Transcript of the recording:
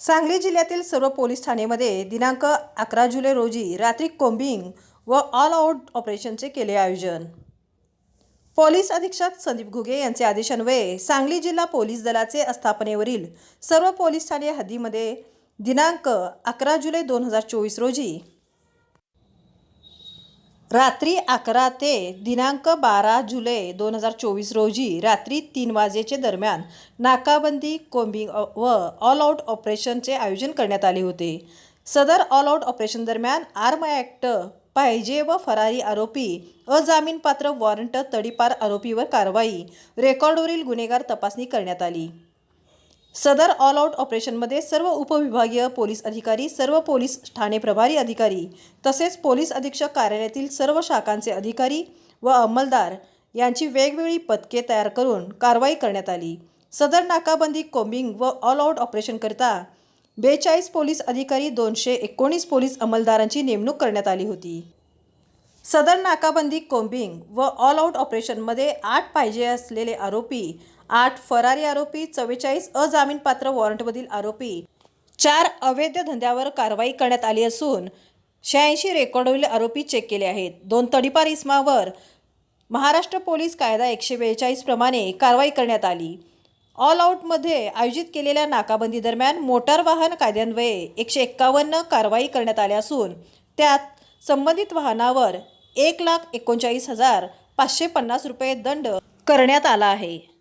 सांगली जिल्ह्यातील सर्व पोलीस ठाणेमध्ये दिनांक अकरा जुलै रोजी रात्री कोम्बिंग व ऑल आऊट ऑपरेशनचे केले आयोजन. पोलीस अधीक्षक संदीप घुगे यांचे आदेशान्वये सांगली जिल्हा पोलीस दलाचे आस्थापनेवरील सर्व पोलीस ठाणे हद्दीमध्ये दिनांक अकरा जुलै दोन हजार चोवीस रोजी रात्री अकरा ते दिनांक बारा जुलै दोन हजार चोवीस रोजी रात्री तीन वाजेचे दरम्यान नाकाबंदी कोंबिंग व ऑल आऊट ऑपरेशनचे आयोजन करण्यात आले होते. सदर ऑल आऊट ऑपरेशन दरम्यान आर्म ॲक्ट पाहिजे व फरारी आरोपी अजामीनपात्र वॉरंट तडीपार आरोपीवर कारवाई रेकॉर्डवरील गुन्हेगार तपासणी करण्यात आली. सदर ऑल आउट ऑपरेशनमध्ये सर्व उपविभागीय पोलीस अधिकारी सर्व पोलीस ठाणे प्रभारी अधिकारी तसेच पोलीस अधीक्षक कार्यालयातील सर्व शाखांचे अधिकारी व अंमलदार यांची वेगवेगळी पथके तयार करून कारवाई करण्यात आली. सदर नाकाबंदी कोम्बिंग व ऑल आउट ऑपरेशनकरिता बेचाळीस पोलीस अधिकारी दोनशे एकोणीस पोलीस अंमलदारांची नेमणूक करण्यात आली होती. सदर नाकाबंदी कोम्बिंग व ऑल आऊट ऑपरेशनमध्ये आठ पाहिजे असलेले आरोपी आठ फरारी आरोपी चव्वेचाळीस अजामीनपात्र वॉरंटमधील आरोपी चार अवैध धंद्यावर कारवाई करण्यात आली असून शहाऐंशी रेकॉर्डवरील आरोपी चेक केले आहेत. दोन तडीपार इसमावर महाराष्ट्र पोलीस कायदा एकशे बेचाळीस प्रमाणे कारवाई करण्यात आली. ऑल आऊटमध्ये आयोजित केलेल्या नाकाबंदी दरम्यान मोटार वाहन कायद्यान्वये एकशे एक्कावन्न कारवाई करण्यात आल्या असून त्यात संबंधित वाहनावर एक लाख एकोणचाळीस हजार पाचशे पन्नास रुपये दंड करण्यात आला आहे.